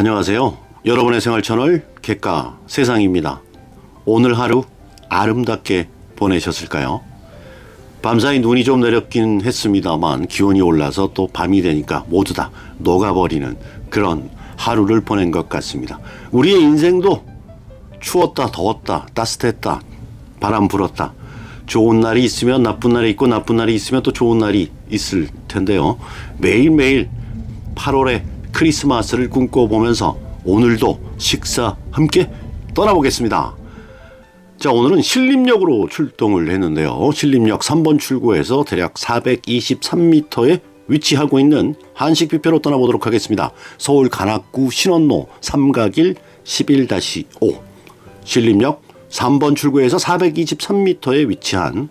안녕하세요. 여러분의 생활 채널 객가 세상입니다. 오늘 하루 아름답게 보내셨을까요? 밤사이 눈이 좀 내렸긴 했습니다만 기온이 올라서 또 밤이 되니까 모두 다 녹아버리는 그런 하루를 보낸 것 같습니다. 우리의 인생도 추웠다, 더웠다, 따뜻했다, 바람 불었다. 좋은 날이 있으면 나쁜 날이 있고 나쁜 날이 있으면 또 좋은 날이 있을 텐데요. 매일매일 8월의 크리스마스를 꿈꿔보면서 오늘도 식사 함께 떠나보겠습니다. 자, 오늘은 신림역으로 출동을 했는데요. 신림역 3번 출구에서 대략 423m에 위치하고 있는 한식 뷔페로 떠나보도록 하겠습니다. 서울 관악구 신원로 삼각일 11-5 신림역 3번 출구에서 423m에 위치한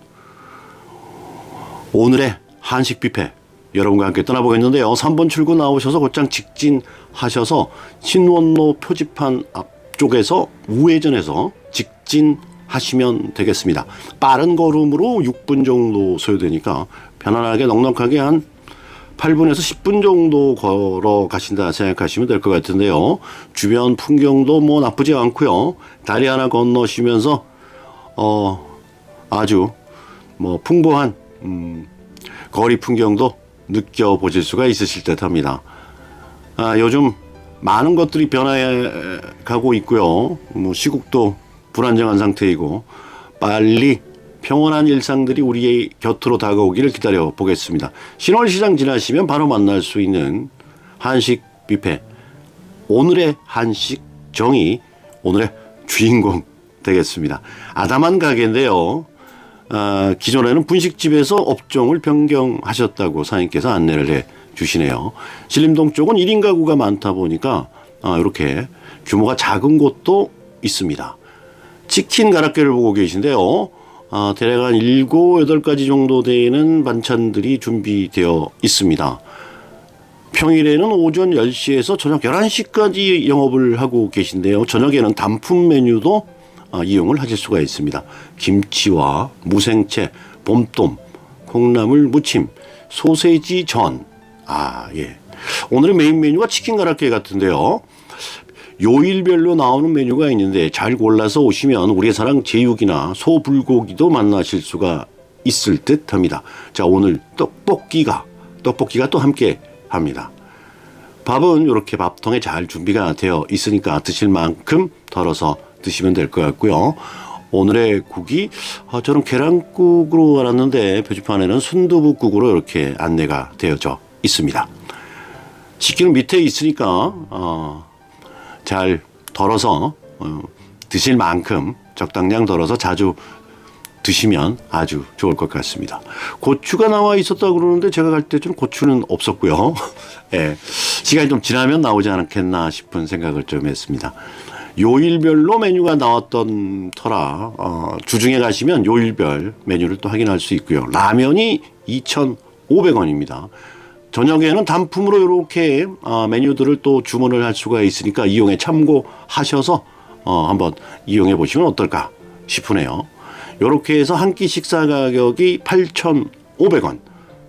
오늘의 한식 뷔페 여러분과 함께 떠나보겠는데요. 3번 출구 나오셔서 곧장 직진하셔서 신원로 표지판 앞쪽에서 우회전해서 직진하시면 되겠습니다. 빠른 걸음으로 6분 정도 소요되니까 편안하게 넉넉하게 한 8분에서 10분 정도 걸어 가신다 생각하시면 될 것 같은데요. 주변 풍경도 뭐 나쁘지 않고요. 다리 하나 건너시면서 어 아주 뭐 풍부한 음, 거리 풍경도 느껴보실 수가 있으실 듯 합니다. 아, 요즘 많은 것들이 변해 가고 있고요. 뭐 시국도 불안정한 상태이고 빨리 평온한 일상들이 우리의 곁으로 다가오기를 기다려 보겠습니다. 신월시장 지나시면 바로 만날 수 있는 한식 뷔페 오늘의 한식 정이 오늘의 주인공 되겠습니다. 아담한 가게인데요. 아, 기존에는 분식집에서 업종을 변경하셨다고 사장님께서 안내를 해 주시네요. 신림동 쪽은 1인 가구가 많다 보니까 아, 이렇게 규모가 작은 곳도 있습니다. 치킨 가락게를 보고 계신데요. 아, 대략 한 7, 8가지 정도 되는 반찬들이 준비되어 있습니다. 평일에는 오전 10시에서 저녁 11시까지 영업을 하고 계신데요. 저녁에는 단품 메뉴도 아, 이용을 하실 수가 있습니다. 김치와 무생채, 봄돔, 콩나물 무침, 소세지 전. 아, 예. 오늘의 메인 메뉴가 치킨 가락게 같은데요. 요일별로 나오는 메뉴가 있는데 잘 골라서 오시면 우리의 사랑 제육이나 소불고기도 만나실 수가 있을 듯 합니다. 자, 오늘 떡볶이가, 떡볶이가 또 함께 합니다. 밥은 이렇게 밥통에 잘 준비가 되어 있으니까 드실 만큼 덜어서 드시면 될 것 같고요. 오늘의 국이 아, 저는 계란국으로 알았는데 표지판에는 순두부국으로 이렇게 안내가 되어져 있습니다. 식기는 밑에 있으니까 어, 잘 덜어서 어, 드실 만큼 적당량 덜어서 자주 드시면 아주 좋을 것 같습니다. 고추가 나와 있었다 그러는데 제가 갈 때쯤 고추는 없었고요. 예, 시간이 좀 지나면 나오지 않겠나 싶은 생각을 좀 했습니다. 요일별로 메뉴가 나왔던 터라 어, 주중에 가시면 요일별 메뉴를 또 확인할 수 있고요. 라면이 2,500원입니다. 저녁에는 단품으로 이렇게 어, 메뉴들을 또 주문을 할 수가 있으니까 이용에 참고하셔서 어, 한번 이용해 보시면 어떨까 싶으네요. 이렇게 해서 한 끼 식사 가격이 8,500원.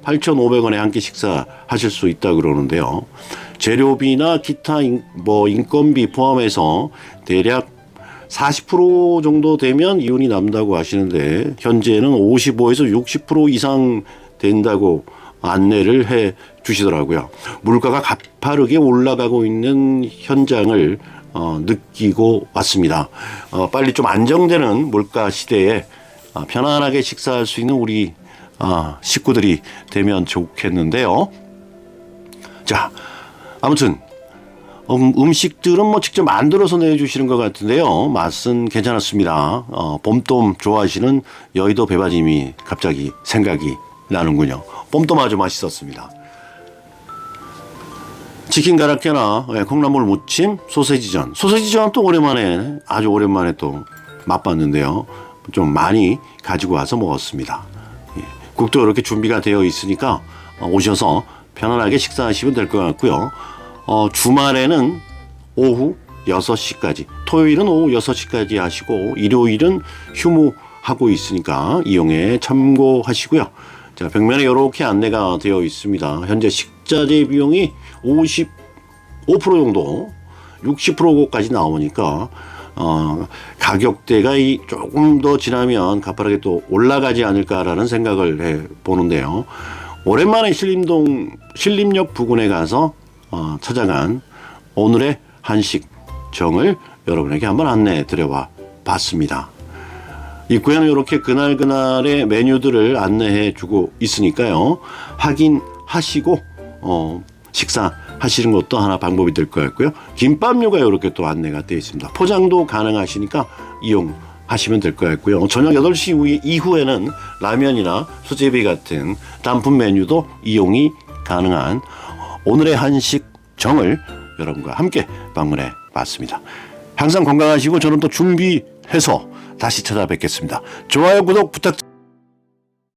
8,500원에 한 끼 식사 하실 수 있다 그러는데요. 재료비나 기타 인, 뭐 인건비 포함해서 대략 40% 정도 되면 이윤이 남다고 하시는데 현재는 55에서 60% 이상 된다고 안내를 해 주시더라고요. 물가가 가파르게 올라가고 있는 현장을 어, 느끼고 왔습니다. 어, 빨리 좀 안정되는 물가 시대에 어, 편안하게 식사할 수 있는 우리 어, 식구들이 되면 좋겠는데요. 자, 아무튼 음, 음식들은 뭐 직접 만들어서 내주시는 것 같은데요. 맛은 괜찮았습니다. 어, 봄돔 좋아하시는 여의도 배바님이 갑자기 생각이 나는군요. 봄돔 아주 맛있었습니다. 치킨 가락게나 예, 콩나물 무침, 소세지전. 소세지전 또 오랜만에 아주 오랜만에 또 맛봤는데요. 좀 많이 가지고 와서 먹었습니다. 예, 국도 이렇게 준비가 되어 있으니까 어, 오셔서 편안하게 식사하시면 될 것 같고요. 어, 주말에는 오후 6시까지, 토요일은 오후 6시까지 하시고, 일요일은 휴무하고 있으니까 이용에 참고하시고요. 자, 벽면에 이렇게 안내가 되어 있습니다. 현재 식자재 비용이 55% 정도 60%까지 나오니까 어, 가격대가 이 조금 더 지나면 가파르게 또 올라가지 않을까라는 생각을 해 보는데요. 오랜만에 신림동 신림역 부근에 가서 어, 찾아간 오늘의 한식정을 여러분에게 한번 안내해 드려와 봤습니다. 입구에는 이렇게 그날 그날의 메뉴들을 안내해 주고 있으니까요. 확인하시고 어, 식사 하시는 것도 하나 방법이 될 것 같고요. 김밥류가 이렇게 또 안내가 되어 있습니다. 포장도 가능하시니까 이용 하시면 될 것 같고요. 저녁 8시 이후에- 이후에는 라면이나 수제비 같은 단품 메뉴도 이용이 가능한 오늘의 한식 정을 여러분과 함께 방문해 봤습니다. 항상 건강하시고 저는 또 준비해서 다시 찾아뵙겠습니다. 좋아요, 구독 부탁드립니다.